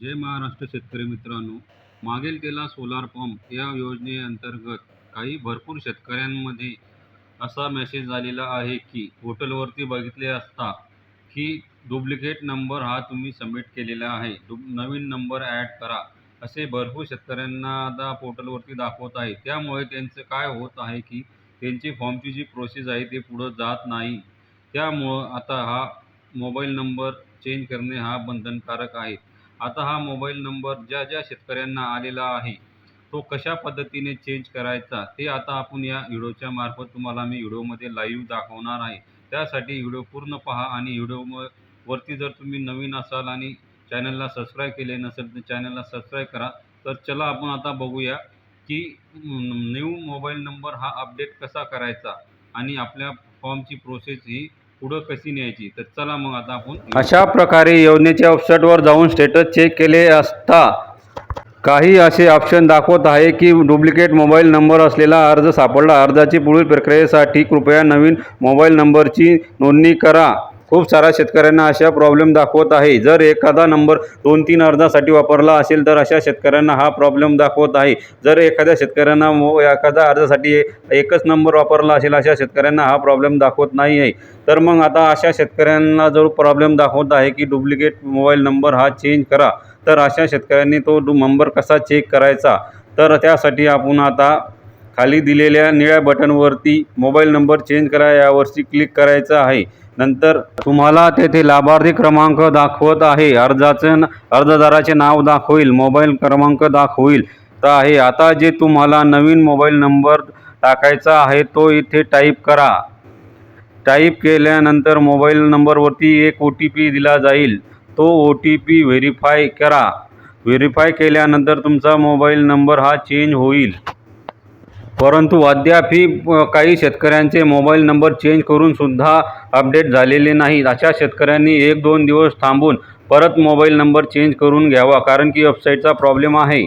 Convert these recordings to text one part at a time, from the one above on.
जय महाराष्ट्र शेतकरी मित्रांनो. मागेल त्याला सोलार पंप या योजनेअंतर्गत काही भरपूर शेतकऱ्यांमध्ये असा मेसेज झालेला आहे की पोर्टलवरती बघितले असता की डुप्लिकेट नंबर हा तुम्ही सबमिट केलेला आहे. डुप नवीन नंबर ॲड करा. असे भरपूर शेतकऱ्यांना आता पोर्टलवरती दाखवत आहे. त्यामुळे त्यांचं काय होत आहे की त्यांची फॉर्मची जी प्रोसेस आहे ते पुढं जात नाही. त्यामुळं आता हा मोबाईल नंबर चेंज करणे हा बंधनकारक आहे. आता हा मोबाईल नंबर ज्या ज्या शेतकऱ्यांना आलेला आहे तो कशा पद्धतीने चेंज करायचा ते आता आपण या व्हिडिओच्या मार्फत तुम्हाला मी व्हिडिओमध्ये लाईव्ह दाखवणार आहे. त्यासाठी व्हिडिओ पूर्ण पहा आणि व्हिडिओ वरती जर तुम्ही नवीन असाल आणि चॅनलला सबस्क्राईब केले नसेल तर चॅनलला सबस्क्राईब करा. तर चला आपण आता बघूया की न्यू मोबाईल नंबर हा अपडेट कसा करायचा आणि आपल्या फॉर्मची प्रोसेस ही पुढं कशी न्यायची? तर चला मग आता आपण अशा प्रकारे योजनेच्या वेबसाईटवर जाऊन स्टेटस चेक केले असता काही असे ऑप्शन दाखवत आहे की डुप्लिकेट मोबाईल नंबर असलेला अर्ज सापडला. अर्जाची पुढील प्रक्रियेसाठी कृपया नवीन मोबाईल नंबरची नोंदणी करा. खूप साऱ्या शेतकऱ्यांना अशा प्रॉब्लेम दाखवत आहे. जर एखादा नंबर दोन तीन अर्जासाठी वापरला असेल तर अशा शेतकऱ्यांना हा प्रॉब्लेम दाखवत आहे. जर एखाद्या शेतकऱ्यांना मो एखाद्या अर्जासाठी एकच नंबर वापरला असेल अशा शेतकऱ्यांना हा प्रॉब्लेम दाखवत नाही आहे तर मग आता अशा शेतकऱ्यांना जो प्रॉब्लेम दाखवत आहे की डुप्लिकेट मोबाईल नंबर हा चेंज करा तर अशा शेतकऱ्यांनी तो डु नंबर कसा चेक करायचा? तर त्यासाठी आपण आता खाली दिलेल्या निळ्या बटनवरती मोबाईल नंबर चेंज करा यावरती क्लिक करायचं आहे. नंतर तुम्हाला तेथे लाभार्थी क्रमांक दाखवत आहे. अर्जाचं न- अर्जदाराचे नाव दाखवेल मोबाईल क्रमांक दाखवेल. तर आहे आता जे तुम्हाला नवीन मोबाईल नंबर टाकायचा आहे तो इथे टाईप करा. टाईप केल्यानंतर मोबाईल नंबरवरती एक ओ टी पी दिला जाईल. तो ओ टी पी व्हेरीफाय करा. व्हेरीफाय केल्यानंतर तुमचा मोबाईल नंबर हा चेंज होईल. परंतु अद्यापही काही शेतकऱ्यांचे मोबाईल नंबर चेंज करूनसुद्धा अपडेट झालेले नाहीत. अशा शेतकऱ्यांनी एक दोन दिवस थांबून परत मोबाईल नंबर चेंज करून घ्यावा कारण की वेबसाईटचा प्रॉब्लेम आहे.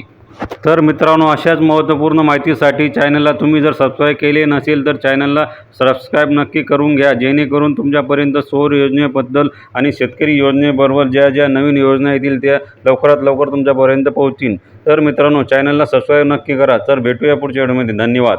तर मित्रांनो अशाच महत्त्वपूर्ण माहितीसाठी चॅनलला तुम्ही जर सबस्क्राईब केले नसेल तर चॅनलला सबस्क्राईब नक्की करून घ्या. जेणेकरून तुमच्यापर्यंत सौर योजनेबद्दल आणि शेतकरी योजनेबरोबर ज्या ज्या नवीन योजना येतील त्या लवकरात लवकर तुमच्यापर्यंत पोहोचतील. तर मित्रांनो चॅनलला सबस्क्राईब नक्की करा. तर भेटूया पुढच्या व्हिडिओमध्ये धन्यवाद.